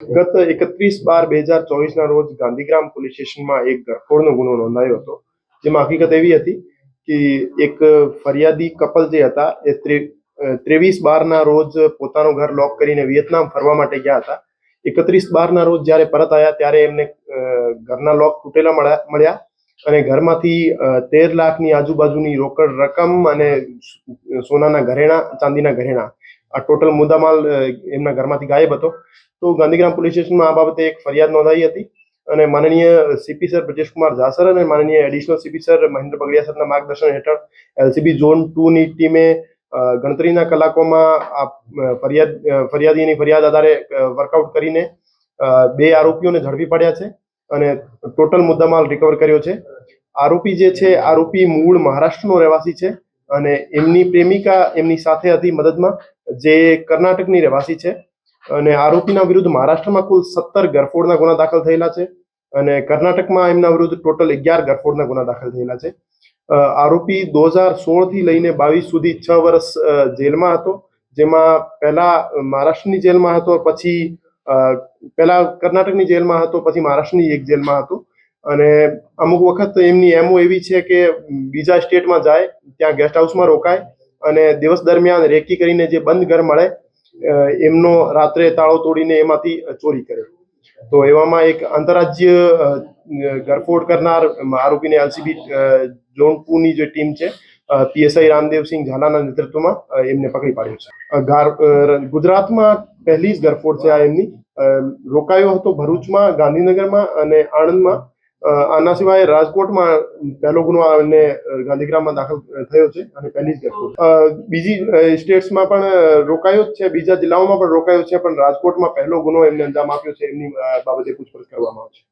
ગત એકત્રીસ બાર બે હજાર ચોવીસના રોજ ગાંધીગ્રામ પોલીસ સ્ટેશનમાં એક ગરફોડનો ગુનો નોંધાયો હતો. જેમાં હકીકત એવી હતી કે એક ફરિયાદી કપલ જે હતા એ ત્રેવીસ બારના રોજ પોતાનું ઘર લોક કરીને વિયેતનામ ફરવા માટે ગયા હતા. એકત્રીસ બારના રોજ જ્યારે પરત આવ્યા ત્યારે એમને ઘરના લોક તૂટેલા મળ્યા અને ઘરમાંથી તેર લાખની આજુબાજુની રોકડ રકમ અને સોનાના ઘરેણા, ચાંદીના ઘરેણા આ ટોટલ મુદ્દામાલ એમના ઘરમાંથી ગાયબ હતો. તો ગાંધીગ્રામ પોલીસ સ્ટેશનમાં આ બાબતે એક ફરિયાદ નોંધાઈ હતી અને માનનીય સીપી સર બ્રજેશકુમાર ઝાસર અને માનનીય additional CP sir Mahendra Bagadia સરના માર્ગદર્શન હેઠળ એલસીબી ઝોન ટુ ની ટીમે ગણતરીના કલાકોમાં આ ફરિયાદ ફરિયાદીની ફરિયાદ આધારે વર્કઆઉટ કરીને બે આરોપીઓને ઝડપી પડ્યા છે અને ટોટલ મુદ્દામાલ રિકવર કર્યો છે. આરોપી જે છે, આરોપી મૂળ મહારાષ્ટ્રનો રહેવાસી છે અને એમની પ્રેમિકા એમની સાથે હતી મદદમાં. જે કર્ણાટકની રહેવાસી છે અને આરોપીના વિરુદ્ધ મહારાષ્ટ્રમાં કુલ સત્તર ગરફોડના ગુના દાખલ થયેલા છે અને કર્ણાટકમાં એમના વિરુદ્ધ ટોટલ અગિયાર ગરફોડના ગુના દાખલ થયેલા છે. આરોપી દો હજાર સોળથી લઈને બાવીસ સુધી છ વર્ષ જેલમાં હતો, જેમાં પહેલા મહારાષ્ટ્રની જેલમાં હતો, પછી પહેલા કર્ણાટકની જેલમાં હતો, પછી મહારાષ્ટ્રની એક જેલમાં હતો. અને અમુક વખત એમની એમો એવી છે કે બીજા સ્ટેટમાં જાય, ત્યાં ગેસ્ટ હાઉસમાં રોકાય અને દિવસ દરમિયાન રેકી કરીને જે બંધ ઘર મળે એમનો રાત્રે તાળો તોડીને એમાંથી ચોરી કરે. તો એવામાં એક આંતરરાજ્ય ગરફોડ કરનાર આરોપીને એલસીબી જોનપુરની જે ટીમ છે પીએસઆઈ રામદેવસિંહ ઝાલાના નેતૃત્વમાં એમને પકડી પાડ્યો છે. ગુજરાતમાં પહેલી જ ગરફોડ છે આ એમની. રોકાયો હતો ભરૂચમાં, ગાંધીનગરમાં અને આણંદમાં. આના સિવાય રાજકોટમાં પહેલો ગુનો એમને ગાંધીગ્રામમાં દાખલ થયો છે અને પહેલી જ બીજી સ્ટેટ્સમાં પણ રોકાયો જ છે, બીજા જિલ્લાઓમાં પણ રોકાયો છે, પણ રાજકોટમાં પહેલો ગુનો એમને અંજામ આપ્યો છે, એમની બાબતે પૂછપરછ કરવામાં આવશે